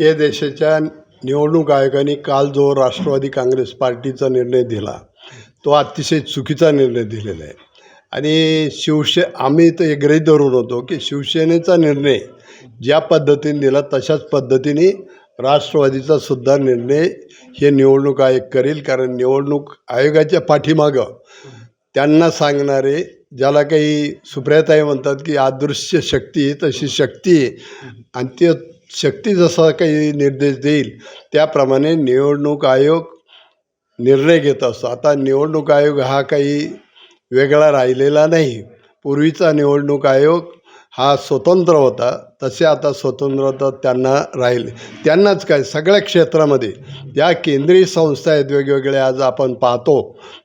या देशाच्या निवडणूक आयोगाने काल जो राष्ट्रवादी काँग्रेस पार्टीचा निर्णय दिला तो अतिशय चुकीचा निर्णय दिलेला आहे. आणि शिवसे आम्ही तर एक गृहीत धरून होतो की शिवसेनेचा निर्णय ज्या पद्धतीने दिला तशाच पद्धतीने राष्ट्रवादीचा सुद्धा निर्णय हे निवडणूक आयोग करेल. कारण निवडणूक आयोगाच्या पाठीमागं त्यांना सांगणारे ज्याला काही सुप्रियाताई म्हणतात की अदृश्य शक्ती तशी शक्ती आणि ते शक्ती जसा काही निर्देश देईल त्याप्रमाणे निवडणूक आयोग निर्णय घेत असतो. आता निवडणूक आयोग हा काही वेगळा राहिलेला नाही. पूर्वीचा निवडणूक आयोग हा स्वतंत्र होता. तसे आता स्वतंत्रता त्यांना राहील. त्यांनाच काय सगळ्या क्षेत्रामध्ये. ज्या केंद्रीय संस्था आहेत वेगवेगळ्या आज आपण पाहतो.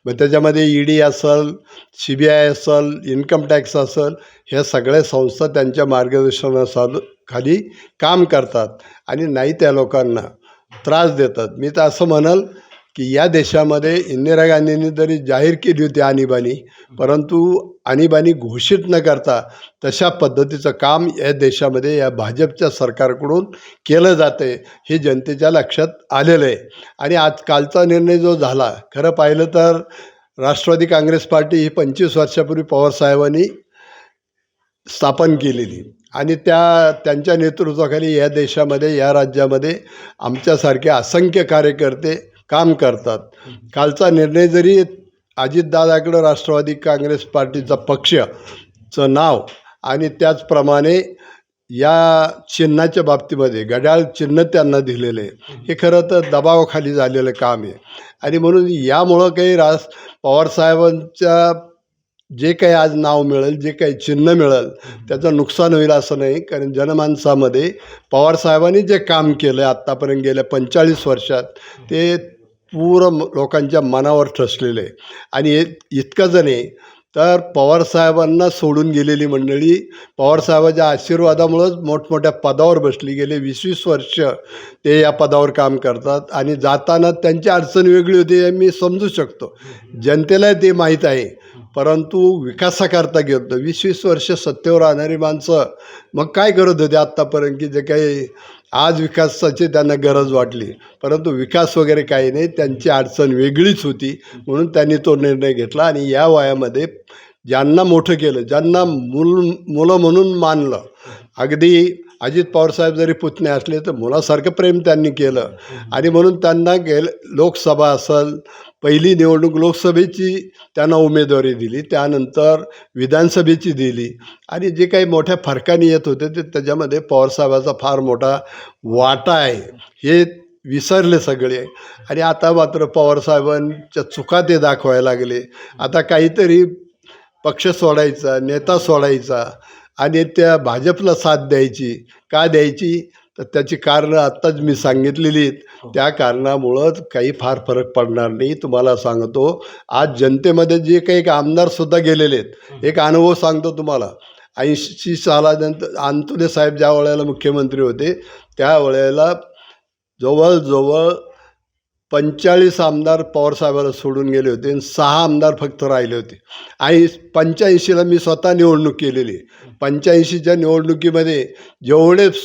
मग त्याच्यामध्ये ई डी असेल सी बी आय असेल इन्कम टॅक्स असेल ह्या सगळ्या संस्था त्यांच्या मार्गदर्शनाखाली खाली काम करतात आणि नाही त्या लोकांना त्रास देतात. मी तर असं म्हणाल की या देशामध्ये इंदिरा गांधींनी जरी जाहीर केली होती आणीबाणी परंतु आणीबाणी घोषित न करता तशा पद्धतीचं काम या देशामध्ये या भाजपच्या सरकारकडून केलं जातं हे जनतेच्या लक्षात आलेलं आहे. आणि आज कालचा निर्णय जो झाला खरं पाहिलं तर राष्ट्रवादी काँग्रेस पार्टी ही पंचवीस वर्षापूर्वी पवारसाहेबांनी स्थापन केलेली. आणि त्या त्यांच्या नेतृत्वाखाली या देशामध्ये या राज्यामध्ये आमच्यासारखे असंख्य कार्यकर्ते काम करतात. कालचा निर्णय जरी अजितदादाकडं राष्ट्रवादी काँग्रेस पार्टीचा पक्षचं नाव आणि त्याचप्रमाणे या चिन्हाच्या बाबतीमध्ये घड्याळ चिन्ह त्यांना दिलेलं आहे. हे खरं तर दबावाखाली झालेलं काम आहे. आणि म्हणून यामुळं काही रास पवारसाहेबांच्या जे काही आज नाव मिळेल जे काही चिन्ह मिळेल त्याचं नुकसान होईल असं नाही. कारण जनमानसामध्ये पवारसाहेबांनी जे काम केलं आहे आत्तापर्यंत गेल्या पंचेचाळीस वर्षात ते पूर्ण लोकांच्या मनावर ठसलेलं. आहे आणि हे इतकंच नाही तर पवारसाहेबांना सोडून गेलेली मंडळी पवारसाहेबाच्या आशीर्वादामुळंच मोठमोठ्या पदावर बसली. गेले वीस वीस वर्ष ते या पदावर काम करतात आणि जाताना त्यांची अडचण वेगळी होती हे मी समजू शकतो. जनतेला ते माहीत आहे. परंतु विकासाकरता गेलो वीस वीस वर्ष सत्तेवर राहणारी माणसं मग काय करत होते आत्तापर्यंत की जे काही आज विकासाची त्यांना गरज वाटली. परंतु विकास वगैरे काही नाही त्यांची अडचण वेगळीच होती. म्हणून त्यांनी तो निर्णय घेतला आणि या वयामध्ये ज्यांना मोठं केलं ज्यांना मुल मुलं म्हणून मानलं अगदी अजित पवारसाहेब जरी पुतणे असले तर मुलासारखं प्रेम त्यांनी केलं. आणि म्हणून त्यांना गेल लोकसभा असेल पहिली निवडणूक लोकसभेची त्यांना उमेदवारी दिली त्यानंतर विधानसभेची दिली. आणि जे काही मोठ्या फरकाने येत होते ते त्याच्यामध्ये पवारसाहेबाचा फार मोठा वाटा आहे. हे विसरले सगळे. आणि आता मात्र पवारसाहेबांच्या चुका ते दाखवायला लागले. आता काहीतरी पक्ष सोडायचा नेता सोडायचा आणि त्या भाजपला साथ द्यायची. का द्यायची? तर त्याची कारणं आत्ताच मी सांगितलेली आहेत. त्या कारणामुळं काही फार फरक पडणार नाही. तुम्हाला सांगतो आज जनतेमध्ये जे काही एक आमदारसुद्धा गेलेले आहेत. एक अनुभव सांगतो तुम्हाला. ऐंशी सालानंतर अंतुले साहेब ज्या वेळेला मुख्यमंत्री होते त्या वेळेला जवळजवळ पंचेचाळीस आमदार पवारसाहेबाला सोडून गेले होते आणि सहा आमदार फक्त राहिले होते. आणि पंच्याऐंशीला मी स्वतः निवडणूक केलेली पंच्याऐंशीच्या निवडणुकीमध्ये जेवढे सो